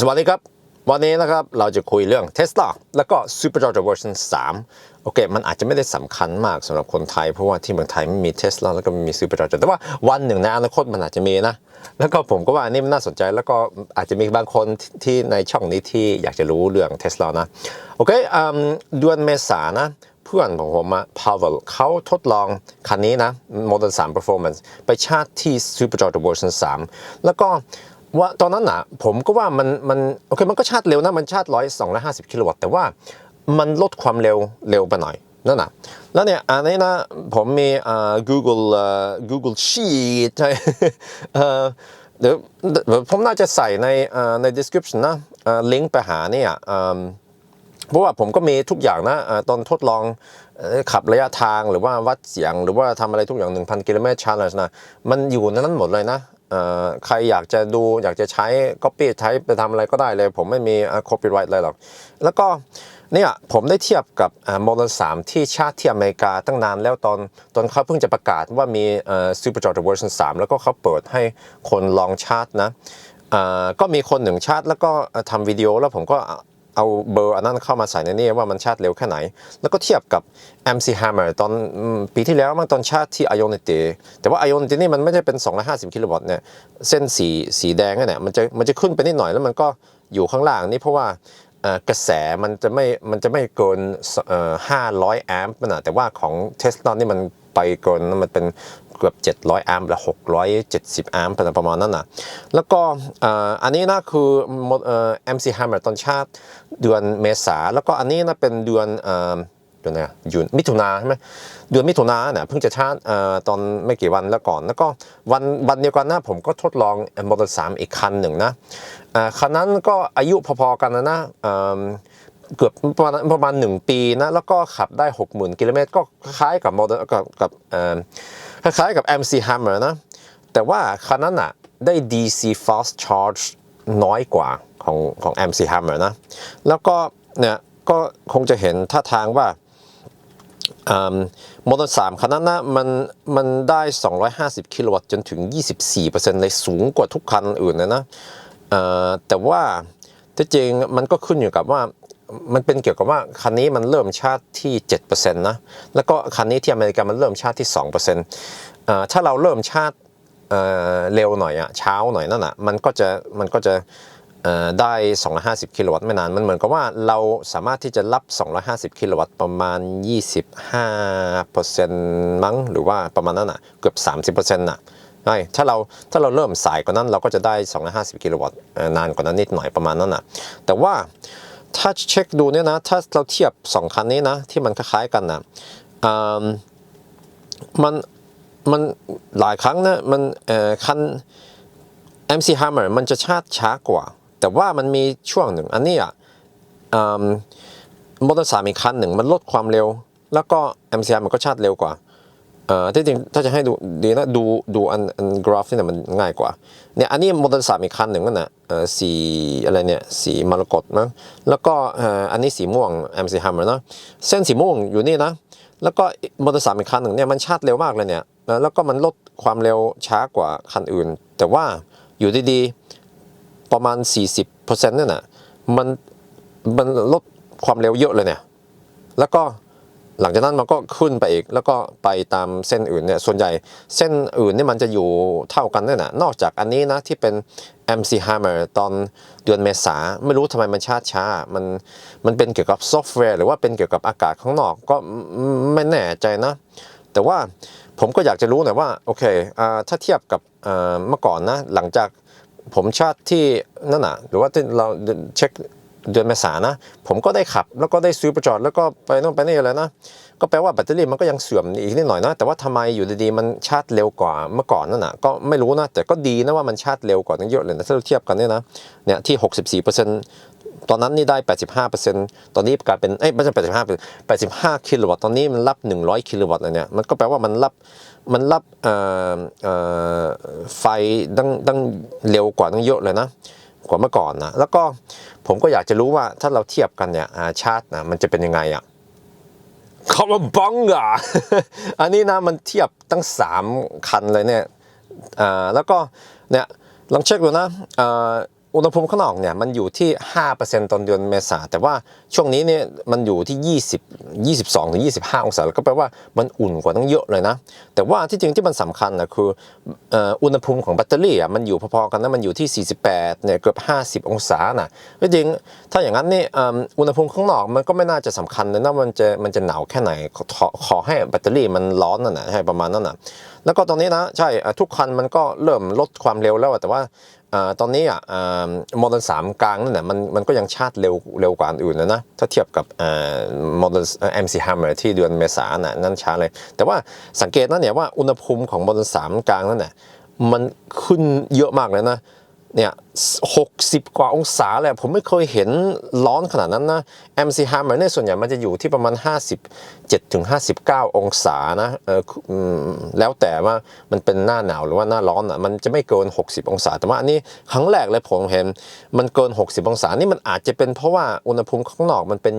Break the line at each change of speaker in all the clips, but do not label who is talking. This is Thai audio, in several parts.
สวัสดีครับ วันนี้นะครับเราจะคุยเรื่อง Tesla แล้วก็ Supercharger version 3 โอเค มันอาจจะไม่ได้สำคัญมากสำหรับคนไทย เพราะว่าที่เมืองไทยไม่มี Tesla แล้วก็ไม่มี Supercharger แต่ว่าวันหนึ่งในอนาคตมันอาจจะมีนะ แล้วก็ผมก็ว่านนี้มันน่าสนใจแล้วก็อาจจะมีบางคนที่ในช่องนี้ที่อยากจะรู้เรื่อง Tesla นะ โอเคอืมเดือนเมษานะเพื่อนของผมอะ Pavel เขาทดลองคันนี้นะ Model 3 Performance ไปชาร์จที่ Supercharger version 3 แล้วก็ ว่าตอนนั้นนะผมก็ว่ามันมันโอเคมันก็ชาร์จเร็วนะมันชาร์จร้อยสองร้อยห้าสิบกิโลวัตต์แต่ว่ามันลดความเร็วเร็วไปหน่อยนั่นนะแล้วเนี่ยอันนี้นะผมมีอ่า Google อ่า Google Sheet ใช่เอ่อเดี๋ยวผมน่าจะใส่ในอ่าใน description นะอ่าลิงก์ไปหาเนี่ยอ่าเพราะว่าผมก็มีทุกอย่างนะอ่อตอนทดลองขับระยะทางหรือว่าวัดเสียง หรือว่าทำอะไรทุกอย่าง 1,000 กิโลเมตร challenge นะมันอยู่ในนั้นหมดเลยนะ ใครอยากจะดูอยากจะใช้ copy ใช้ไปทำอะไรก็ได้เลย ผมไม่มี copyright อะไรหรอก แล้วก็เนี่ยผมได้เทียบกับอ่า Model 3ที่ชาติที่อเมริกาตั้งนานแล้วตอนตอนเขาเพิ่งจะประกาศว่ามีเอ่อ Supercharger version 3 แล้วก็เขาเปิดให้คนลองชาร์จนะก็มีคนหนึ่งชาร์จแล้วก็ทำวิดีโอแล้วผมก็ เอาเบอร์อันนั้นเข้ามาใส่ในนี้ว่ามันชาร์จเร็วแค่ไหน แล้วก็เทียบกับ MC Hammer ตอนปีที่แล้วมันตอนชาร์จที่ Ionity แต่ว่า Ionity นี่มันไม่ได้เป็น 250 กิโลวัตต์เนี่ยเส้นสีสีแดงเนี่ยมันจะมันจะขึ้นไปนิดหน่อยแล้วมันก็อยู่ข้างล่างนี่เพราะว่ากระแสมันจะไม่มันจะไม่เกิน 500 แอมป์นะแต่ว่าของ Tesla นี่มันไปเกินมันเป็น เกือบ 700แอมป์และ670แอมป์ประมาณนั้นนะแล้วก็อันนี้นะคือเอ่อ MC Hammer ตอนชาติเดือนเมษาแล้วก็อันนี้นะเป็นเดือนเดือนไหนอยูนมิถุนาใช่ไหมเดือนมิถุนาเนี่ยเพิ่งจะชาร์จเอ่อตอนไม่กี่วันแล้วก่อน แล้วก็วันวันเดียวกันนะผมก็ทดลอง Model 3อีกคันหนึ่งนะคันนั้นก็อายุพอๆกันนะนะ เกือบประมาณประมาณ1ปีนะแล้วก็ขับได้ 60,000 กิโลเมตรก็คล้ายกับโมเดลกับกับคล้ายๆกับ MC Hammer นะ แต่ว่าคันนั้นอะได้ DC fast charge น้อยกว่าของของ MC Hammer นะ แล้วก็เนี่ยก็คงจะเห็นท่าทางว่าโมเดล3คันนั้นนะมันมันได้ 250 กิโลวัตต์จนถึง 24%เลยสูงกว่าทุกคันอื่นเลยนะแต่ว่าที่จริงมันก็ขึ้นอยู่กับว่า มันเป็นเกี่ยวกับว่าคันนี้มันเริ่มชาร์จที่7%นะแล้วก็คันนี้ที่อเมริกามันเริ่มชาร์จที่2%เอ่อถ้าเราเริ่มชาร์จเเร็วหน่อยอะเช้าหน่อยนั่นอะมันก็จะมันก็จะเอ่อได้ 250 กิโลวัตต์ไม่นาน มันเหมือนกับว่าเราสามารถที่จะรับ 250 กิโลวัตต์ประมาณ 25%มั้ง หรือว่าประมาณนั้นอะเกือบ 30%น่ะใช่ถ้าเราถ้าเราเริ่มสายกว่านั้นเราก็จะได้ 250 กิโลวัตต์นานกว่านั้นนิดหน่อยประมาณนั้นนะแต่ว่า ถ้าเช็คดูเนี่ยนะ ถ้าเราเทียบ 2 คันนี้นะ ที่มันคล้ายๆกันนะมันมันหลายครั้งนะมันคัน MC Hammer มันจะชาร์จช้ากว่า แต่ว่ามันมีช่วงหนึ่งอันนี้อะมอเตอร์สามอีคันหนึ่งมันลดความเร็ว แล้วก็ MC Hammer ก็ชาร์จเร็วกว่า เอ่อที่จริงถ้าจะให้ดูดีนะดูดูอันอันกราฟนี่นะมันง่ายกว่าเนี่ยอันนี้โมเดลสามอีกคันหนึ่งนั่นนะเอ่อสีอะไรเนี่ยสีมรกตมั้งแล้วก็เอ่ออันนี้สีม่วง MC Hammer นะเส้นสีม่วงอยู่นี่นะแล้วก็โมเดลสามอีกคันหนึ่งเนี่ยมันชาร์จเร็วมากเลยเนี่ยแล้วก็มันลดความเร็วช้ากว่าคันอื่น แต่ว่าอยู่ดีๆประมาณ 40%เนี่ยน่ะมันมันลดความเร็วเยอะเลยเนี่ยแล้วก็ หลังจากนั้นมันก็ขึ้นไปอีกแล้วก็ไปตามเส้นอื่นเนี่ยส่วนใหญ่เส้นอื่นเนี่ยมันจะอยู่เท่ากันเนี่ยนะนอกจากอันนี้นะที่เป็น MC Hammer ตอนเดือนเมษาไม่รู้ทำไมมันชาช้า มันมันเป็นเกี่ยวกับซอฟต์แวร์ หรือว่าเป็นเกี่ยวกับอากาศข้างนอกก็ไม่แน่ใจนะ แต่ว่าผมก็อยากจะรู้หน่อยว่าโอเคอ่าถ้าเทียบกับเมื่อก่อนนะหลังจากผมชาร์จที่นั่นนะหรือว่าที่เราเช็ค เดือนเมษานะ ผมก็ได้ขับแล้วก็ได้ซื้อประจอดแล้วก็ไปโน่นไปนี่อะไรนะ ก็แปลว่าแบตเตอรี่มันก็ยังเสื่อมอีกนิดหน่อยนะ แต่ว่าทำไมอยู่ดีๆมันชาร์จเร็วกว่าเมื่อก่อนนั่นนะก็ไม่รู้นะ แต่ก็ดีนะว่ามันชาร์จเร็วกว่าตั้งเยอะเลยนะถ้าเราเทียบกันเนี่ยนะ เนี่ยที่ 64%ตอนนั้นนี่ได้ 85%ตอนนี้กลายเป็น เอ้ยไม่ใช่85 85 กิโลวัตต์ ตอนนี้มันรับ 100 กิโลวัตต์เลยเนี่ย มันก็แปลว่ามันรับ มันรับเอ่อเอ่อไฟตั้งตั้งเร็วกว่าตั้งเยอะเลยนะ กว่าเมื่อก่อนนะ แล้วก็ ผมก็อยากจะรู้ว่าถ้าเราเทียบกันเนี่ยอาชาตินะมันจะเป็นยังไงอะคำว่าบังอะอันนี้นะมันเทียบตั้ง 3 คันเลยเนี่ยอ่าแล้วก็เนี่ยลองเช็คดูนะ อุณหภูมิข้างนอกเนี่ยมันอยู่ที่ 5%ตอนเดือนเมษาแต่ว่าช่วงนี้เนี่ยมันอยู่ที่ 20 22ถึง25 องศาก็แปลว่ามันอุ่นกว่าตั้งเยอะเลยนะ แต่ว่าที่จริงที่มันสำคัญนะคืออุณหภูมิของแบตเตอรี่อะมันอยู่พอๆกันนะมันอยู่ที่ 48เนี่ยเกือบ 50 องศานะที่จริงถ้าอย่างนั้นนี่อุณหภูมิข้างนอกมันก็ไม่น่าจะสำคัญเลยนะมันจะมันจะหนาวแค่ไหนขอขอให้แบตเตอรี่มันร้อนนั่นแหละใช่ประมาณนั้นนะแล้วก็ตอนนี้นะใช่ทุกคันมันก็เริ่มลดความเร็วแล้วแต่ว่า ตอนนี้อะโมเดลสามกลางนั่นแหละมันมันก็ยังชาติเร็วเร็วกว่าอันอื่นนะนะถ้าเทียบกับโมเดล MC Hammer ที่เดือนเมษานน่ะนั่นช้าเลย แต่ว่าสังเกตนะเนี่ยว่าอุณหภูมิของโมเดลสามกลางนั่นแหละมันขึ้นเยอะมากเลยนะ เนี่ยหกสิบกว่าองศาเลยผมไม่เคยเห็นร้อนขนาดนั้นนะ MC Hammer เนี่ยส่วนใหญ่มันจะอยู่ที่ประมาณ 57ถึง59 องศานะเออแล้วแต่ว่ามันเป็นหน้าหนาวหรือว่าหน้าร้อนอะมันจะไม่เกิน 60 องศา แต่ว่าอันนี้ครั้งแรกเลยผมเห็นมันเกิน 60 องศานี่มันอาจจะเป็นเพราะว่าอุณหภูมิข้างนอกมันเป็น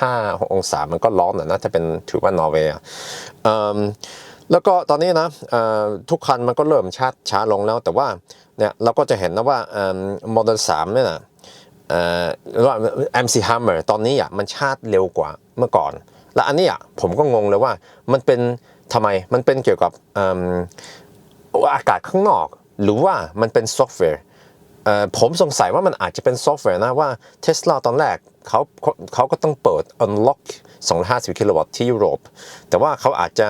25 องศามันก็ร้อนอะนะถ้าเป็นถือว่านอร์เวย์อะเอิ่ม แล้วก็ตอนนี้นะทุกคันมันก็เริ่มชาช้าลงแล้ว แต่ว่าเนี่ยเราก็จะเห็นนะว่าโมเดลสามเนี่ยนะรือว่า MC Hammer ตอนนี้อะมันชาร์จเร็วกว่าเมื่อก่อน และอันนี้อะผมก็งงเลยว่ามันเป็นทำไมมันเป็นเกี่ยวกับอากาศข้างนอก หรือว่ามันเป็นซอฟต์แวร์ผมสงสัยว่ามันอาจจะเป็นซอฟต์แวร์นะว่า Tesla ตอนแรกเขาเขาก็ต้องเปิด unlock 250 กิโลวัตต์ที่ยุโรป แต่ว่าเขาอาจจะ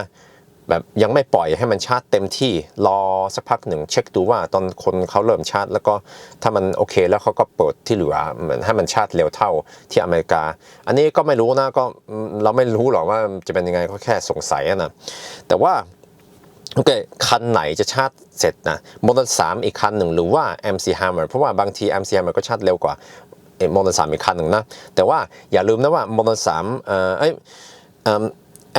แบบยังไม่ปล่อยให้มันชาร์จเต็มที่รอสักพักหนึ่งเช็คดูว่าตอนคนเขาเริ่มชาร์จ แล้วก็ถ้ามันโอเคแล้วเขาก็เปิดที่เหลือเหมือนให้มันชาร์จเร็วเท่าที่อเมริกา อันนี้ก็ไม่รู้นะก็เราไม่รู้หรอกว่าจะเป็นยังไงก็แค่สงสัยนะแต่ว่าโอเคคันไหนจะชาร์จเสร็จนะโมเดลสามอีกคันหนึ่งหรือว่า MC Hammer เพราะว่าบางที MC Hammer ก็ชาร์จเร็วกว่าโมเดลสามอีกคันหนึ่งนะแต่ว่าอย่าลืมนะว่าโมเดลสามเอ่อเอ้ยเอิ่ม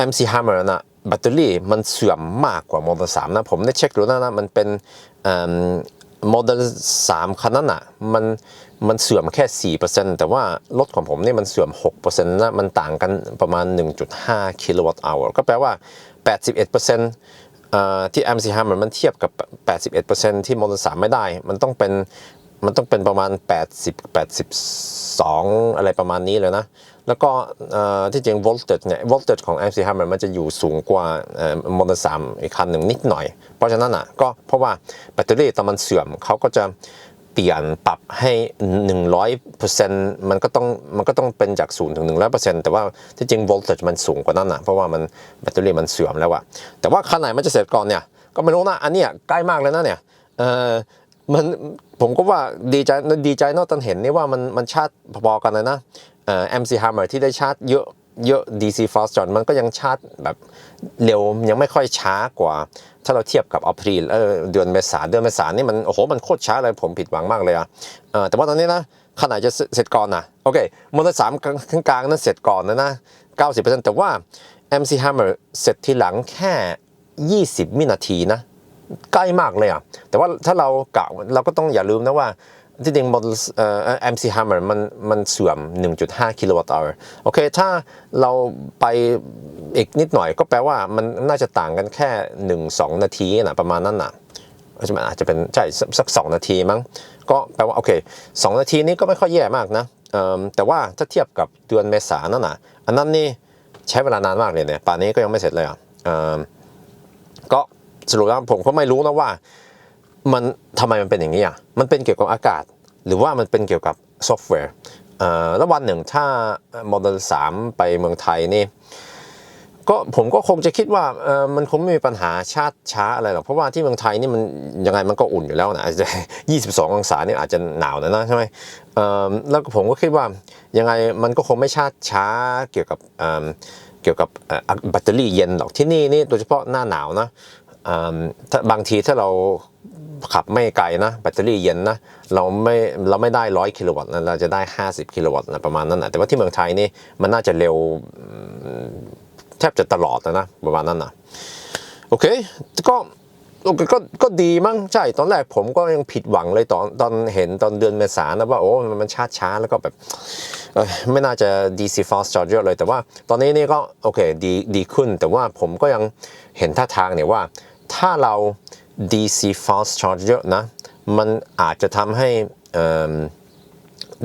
MC Hammer นะ แบตเตอรี่มันเสื่อมมากกว่าโมเดลสามนะ ผมได้เช็คดูนะนะ มันเป็นโมเดลสามคันนั้นอะมันมันเสื่อมแค่ 4%แต่ว่ารถของผมนี่มันเสื่อม 6%นะมันต่างกันประมาณ 1.5 กิโลวัตต์อก็แปลว่า 81%เอ่อที่ MC Hammer มันเทียบกับ 81%ที่โมเดล3ไม่ได้ มันต้องเป็นมันต้องเป็นประมาณ 80 82 อะไรประมาณนี้เลยนะ แล้วก็ที่จริง voltage เนี่ย voltage ของ MC Hammer มันจะอยู่สูงกว่าโมเดล3อีกคันหนึ่งนิดหน่อย เพราะฉะนั้นอะก็เพราะว่าแบตเตอรี่ตอนมันเสื่อมเขาก็จะเปลี่ยนปรับให้ 100%มันก็ต้องมันก็ต้องเป็นจาก0ถึง100%แต่ว่าที่จริง voltage มันสูงกว่านั้นอะเพราะว่ามันแบตเตอรี่มันเสื่อมแล้วอะแต่ว่าคันไหนมันจะเสร็จก่อนเนี่ยก็ไม่รู้นะอันนี้ใกล้มากเลยนะเนี่ยเออมันผมก็ว่าดีใจดีใจนอะตอนเห็นนี่ว่ามันมันชาร์จพอๆกันเลยนะ เอ่อ MC Hammer ที่ได้ชาร์จเยอะเยอะ DC fast charge มันก็ยังชาร์จแบบเร็วยังไม่ค่อยช้ากว่า ถ้าเราเทียบกับอ p พ i l เออเดือนเมษาเดือนเมษานี่มันโอ้โหมันโคตรช้าเลยผมผิดหวังมากเลยอะออแต่ว่าตอนนี้นะขนาดจะเสร็จก่อนนะโอเคโมเดลสามข้างกลางนั้นเสร็จก่อนนะนะ90%แต่ว่า MC Hammer เสร็จทีหลังแค่ 20 วินาทีนะใกล้มากเลยอะแต่ว่าถ้าเรากะเราก็ต้องอย่าลืมนะว่า ที่จริง model เอ่อ MC Hammer มันมันเสื่อม 1.5 กิโลวัตต์ชั่วโอเค ถ้าเราไปอีกนิดหน่อยก็แปลว่ามันน่าจะต่างกันแค่ 1-2 นาทีนะประมาณนั้นนะมันอาจจะเป็นใช่สักสองนาทีมั้ง ก็แปลว่า โอเคสองนาทีนี้ก็ไม่ค่อยแย่มากนะเออแต่ว่าถ้าเทียบกับเดือนเมษานั่นน่ะอันนั้นนี่ใช้เวลานานมากเลยเนี่ยป่านนี้ก็ยังไม่เสร็จเลยอะก็สรุปแล้วผมก็ไม่รู้นะว่า มันทำไมมันเป็นอย่างนี้อะ มันเป็นเกี่ยวกับอากาศ หรือว่ามันเป็นเกี่ยวกับซอฟต์แวร์แล้ววันหนึ่งถ้าโมเดล3ไปเมืองไทยนี่ก็ผมก็คงจะคิดว่ามันคงไม่มีปัญหาชาติช้าอะไรหรอกเพราะว่าที่เมืองไทยนี่มันยังไงมันก็อุ่นอยู่แล้วนะอาจจะ 22 องศานี่อาจจะหนาวนะนะใช่ไหมแล้วผมก็คิดว่ายังไงมันก็คงไม่ชาติช้าเกี่ยวกับเกี่ยวกับแบตเตอรี่เย็นหรอกที่นี่นี่โดยเฉพาะหน้าหนาวนะบางทีถ้าเรา ขับไม่ไกลนะแบตเตอรี่เย็นนะเราไม่เราไม่ได้ร้อยกิโลวัตต์นะเราจะได้ 50 กิโลวัตต์นะประมาณนั้นนะแต่ว่าที่เมืองไทยนี่มันน่าจะเร็วแทบจะตลอดนะนะประมาณนั้นนะโอเคก็โอเคก็ก็ดีมั้งใช่ตอนแรกผมก็ยังผิดหวังเลยตอนตอนเห็นตอนเดือนเมษานะว่าโอ้มันช้าช้าแล้วก็แบบไม่น่าจะ DC fast charge เยอะเลยแต่ว่าตอนนี้นี่ก็โอเคดีดีขึ้น แต่ว่าผมก็ยังเห็นท่าทางเนี่ยว่าถ้าเรา DC fast charge เยอะนะ มันอาจจะทำให้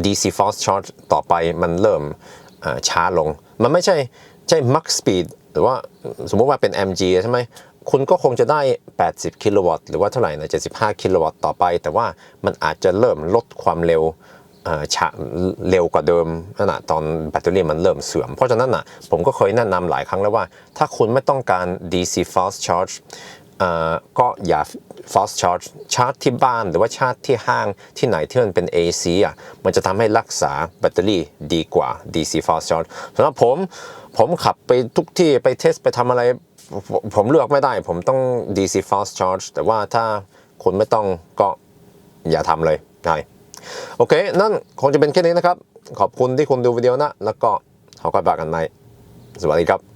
DC fast charge ต่อไปมันเริ่มช้าลง มันไม่ใช่ใช่ max speed หรือว่าสมมติว่าเป็น MG ใช่ไหมคุณก็คงจะได้ 80 กิโลวัตต์ หรือว่าเท่าไหร่นะ 75 กิโลวัตต์ต่อไป แต่ว่ามันอาจจะเริ่มลดความเร็วเอ่อช้าเร็วกว่าเดิมนั่นนะตอนแบตเตอรี่มันเริ่มเสื่อม เพราะฉะนั้นนะผมก็เคยแนะนำหลายครั้งแล้วว่า ถ้าคุณไม่ต้องการ DC fast charge ก็อย่า fast charge ชาร์จที่บ้านหรือว่าชาร์จที่ห้างที่ไหนที่มันเป็น AC อะมันจะทำให้รักษาแบตเตอรี่ดีกว่า DC fast charge สำหรับผมผมขับไปทุกที่ไปเทสไปทำอะไร ผมเลือกไม่ได้ ผมต้อง DC fast charge แต่ว่าถ้าคุณไม่ต้องก็อย่าทำเลยง่ายโอเค นั่นคงจะเป็นแค่นี้นะครับ ขอบคุณที่คุณดูวิดีโอนะ แล้วก็ขอกับากันใหม่สวัสดีครับ